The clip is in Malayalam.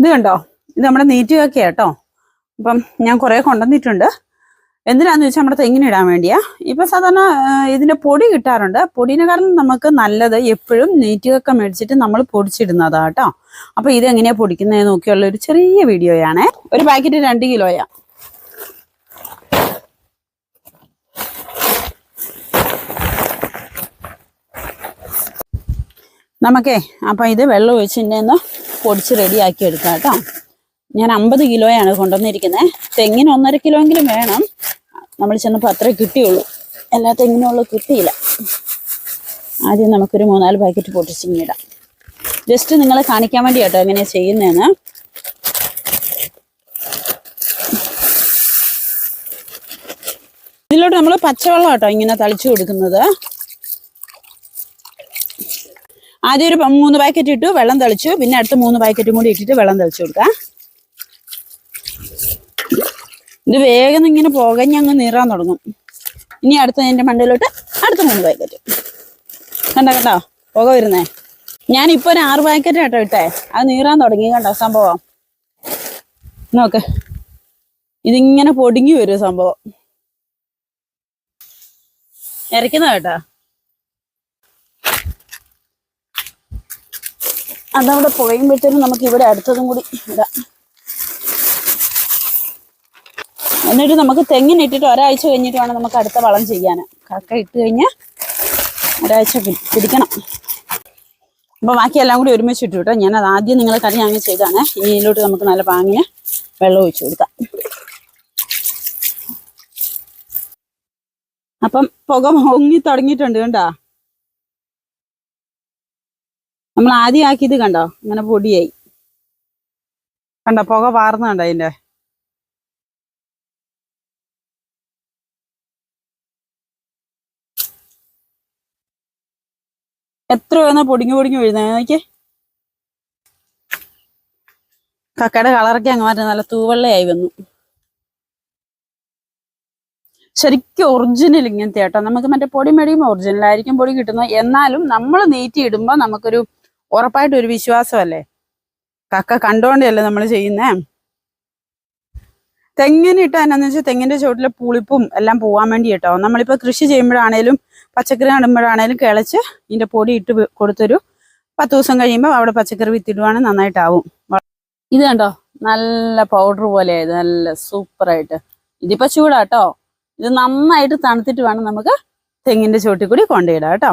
ഇത് കണ്ടോ? ഇത് നമ്മുടെ നീറ്റുകയൊക്കെ കേട്ടോ. അപ്പം ഞാൻ കുറേ കൊണ്ടുവന്നിട്ടുണ്ട്. എന്തിനാന്ന് വെച്ചാൽ നമ്മുടെ തെങ്ങിനിടാൻ വേണ്ടിയാ. ഇപ്പൊ സാധാരണ ഇതിന്റെ പൊടി കിട്ടാറുണ്ട്. പൊടിനെക്കാളും നമുക്ക് നല്ലത് എപ്പോഴും നീറ്റുകൊക്കെ മേടിച്ചിട്ട് നമ്മൾ പൊടിച്ചിടുന്നതാ കേട്ടോ. അപ്പൊ ഇത് എങ്ങനെയാ പൊടിക്കുന്നത് നോക്കിയുള്ള ഒരു ചെറിയ വീഡിയോയാണേ. ഒരു പാക്കറ്റ് രണ്ട് കിലോയാ. നമുക്കേ അപ്പം ഇത് വെള്ളം ഒഴിച്ചിന്റെ ഒന്ന് പൊടിച്ച് റെഡിയാക്കി എടുക്കാം കേട്ടോ. ഞാൻ അമ്പത് കിലോയാണ് കൊണ്ടുവന്നിരിക്കുന്നത്. തെങ്ങിന് ഒന്നര കിലോ എങ്കിലും വേണം. നമ്മൾ ചെന്നപ്പോൾ അത്രേ കിട്ടിയുള്ളൂ. എല്ലാ തെങ്ങിനുള്ള കിട്ടിയില്ല. ആദ്യം നമുക്കൊരു മൂന്നാൽ പാക്കറ്റ് പൊട്ടിച്ചിങ്ങിടാം ജസ്റ്റ് നിങ്ങളെ കാണിക്കാൻ വേണ്ടി കേട്ടോ എങ്ങനെയാണ് ചെയ്യുന്നതെന്ന്. ഇതിലോട്ട് നമ്മൾ പച്ചവെള്ളം കേട്ടോ ഇങ്ങനെ തളിച്ചു കൊടുക്കുന്നത്. ആദ്യം ഒരു മൂന്ന് പാക്കറ്റ് ഇട്ടു വെള്ളം തളിച്ചു. പിന്നെ അടുത്ത മൂന്ന് പാക്കറ്റും കൂടി ഇട്ടിട്ട് വെള്ളം തളിച്ചു കൊടുക്കാം. ഇത് വേഗം ഇങ്ങനെ പുകഞ്ഞങ്ങ് നീറാൻ തുടങ്ങും. ഇനി അടുത്ത എന്റെ മണ്ടയിലോട്ട് അടുത്ത മൂന്ന് പാക്കറ്റ് കണ്ടോ കണ്ടോ? പുക വരുന്നേ. ഞാനിപ്പോൾ ഒരു ആറ് പാക്കറ്റ് കേട്ടോ ഇട്ടേ. അത് നീറാൻ തുടങ്ങി കണ്ടോ സംഭവം? നോക്ക്. ഇതിങ്ങനെ പൊടിഞ്ഞു വരും സംഭവം. ഇറക്കുന്ന കേട്ടോ. അതവിടെ പുകയുമ്പോഴത്തേനും നമുക്ക് ഇവിടെ അടുത്തതും കൂടി ഇടാം. എന്നിട്ട് നമുക്ക് തെങ്ങിനിട്ടിട്ട് ഒരാഴ്ച കഴിഞ്ഞിട്ട് വേണം നമുക്ക് അടുത്ത വളം ചെയ്യാൻ കക്ക ഇട്ട് കഴിഞ്ഞാൽ ഒരാഴ്ച പിടിക്കണം. അപ്പോൾ ബാക്കി എല്ലാം കൂടി ഒരുമിച്ച് ഇട്ടു കേട്ടോ ഞാനത് ആദ്യം നിങ്ങൾ കറി അങ്ങ് ചെയ്താണ്. ഇനി ഇതിലോട്ട് നമുക്ക് നല്ല പാങ്ങിന് വെള്ളം ഒഴിച്ചു കൊടുക്കാം. അപ്പം പുക മുങ്ങി തുടങ്ങിയിട്ടുണ്ട് കണ്ടോ? നമ്മൾ ആദ്യം ആക്കിയത് കണ്ടോ? ഇങ്ങനെ പൊടിയായി. കണ്ടോ? പുക വാർന്നു അതിന്റെ എത്ര വേണം പൊടിഞ്ഞു പൊടിഞ്ഞു വീഴുന്നത് നോക്കി കക്കയുടെ കളറൊക്കെ അങ്ങ് മാറ്റി. നല്ല തൂവെള്ളയായി വന്നു. ശരിക്കും ഒറിജിനൽ ഇങ്ങനത്തെ കേട്ടോ നമുക്ക് മറ്റേ പൊടി മേടിയുമ്പോൾ ഒറിജിനൽ ആയിരിക്കും പൊടി കിട്ടുന്നത്. എന്നാലും നമ്മൾ നീറ്റി ഇടുമ്പോൾ നമുക്കൊരു ഉറപ്പായിട്ട് ഒരു വിശ്വാസമല്ലേ? കക്ക കണ്ടോണ്ടല്ലേ നമ്മൾ ചെയ്യുന്നേ? തെങ്ങിന് ഇട്ട എന്നാന്ന് വെച്ചാൽ തെങ്ങിന്റെ ചുവട്ടിലെ പുളിപ്പും എല്ലാം പോവാൻ വേണ്ടി കേട്ടോ നമ്മളിപ്പോ കൃഷി ചെയ്യുമ്പോഴാണേലും പച്ചക്കറി നടുമ്പോഴാണേലും കിളച്ച് ഇതിന്റെ പൊടി ഇട്ട് കൊടുത്തൊരു പത്ത് ദിവസം കഴിയുമ്പോൾ അവിടെ പച്ചക്കറി വിത്തിടുവാണെങ്കിൽ നന്നായിട്ടാവും. ഇത് കണ്ടോ? നല്ല പൗഡർ പോലെ ആയത് നല്ല സൂപ്പറായിട്ട്. ഇതിപ്പോ ചൂടാട്ടോ. ഇത് നന്നായിട്ട് തണുത്തിട്ട് വേണം നമുക്ക് തെങ്ങിന്റെ ചുവട്ടിൽ കൂടി കൊണ്ടുപോയിടാം കേട്ടോ.